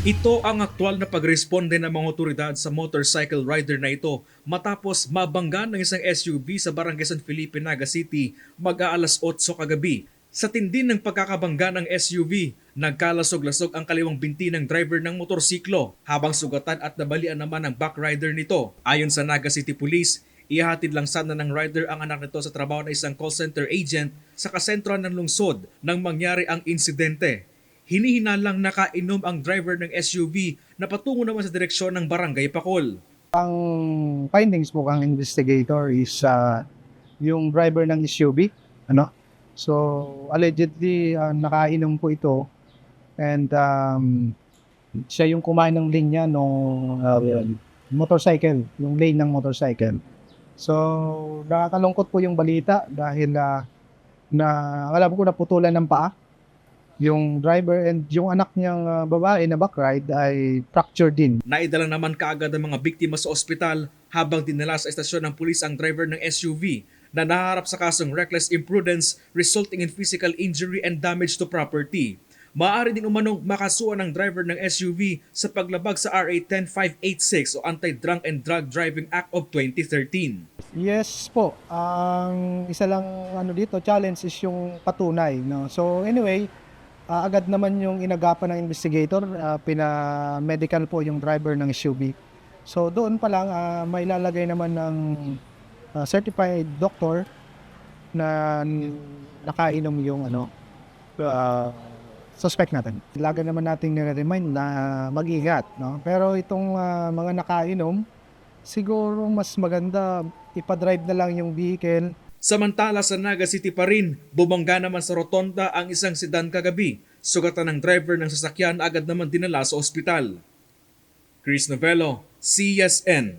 Ito ang aktwal na pagresponde ng mga otoridad sa motorcycle rider na ito matapos mabangga ng isang SUV sa Barangay San Felipe, Naga City mag-aalas 8 kagabi. Sa tindi ng pagkakabangga ng SUV, nagkalasog-lasog ang kaliwang binti ng driver ng motorsiklo habang sugatan at nabalian naman ang back rider nito. Ayon sa Naga City Police, Ihahatid lang sana ng rider ang anak nito sa trabaho ng isang call center agent sa kasentro ng lungsod nang mangyari ang insidente. Hinihinalang nakainom ang driver ng SUV na patungo naman sa direksyon ng Barangay Pakol. Ang findings po ng investigator is uh, yung driver ng SUV, ano? So, allegedly uh, nakainom po ito and um, siya yung kumain ng linya nung uh, motorcycle, yung lane ng motorcycle. So, nakakalungkot po yung balita dahil uh, na alam ko naputulan ng paa yung driver and yung anak niyang uh, babae na backride ay fractured din. Naidala naman kaagad ang mga biktima sa ospital habang dinala sa estasyon ng pulis ang driver ng SUV na naharap sa kasong reckless imprudence resulting in physical injury and damage to property. Maaari din umanong makasuhan ng driver ng SUV sa paglabag sa RA 10586 o Anti-Drunk and Drug Driving Act of 2013. Yes po. Ang isa lang ano dito challenge is yung patunay, no. So anyway, ah, agad naman yung inagapan ng investigator, ah, pina-medical po yung driver ng SUV. So doon pa lang ah, may lalagay naman ng ah, certified doctor na nakainom yung ano ah, suspect natin. Lagi naman nating nire-remind na mag-ingat, no. Pero itong ah, mga nakainom, siguro mas maganda ipa-drive na lang yung vehicle Samantala sa Naga City pa rin, bumangga naman sa rotonda ang isang sedan kagabi. Sugatan ng driver ng sasakyan agad naman dinala sa ospital. Chris Novello, CSN.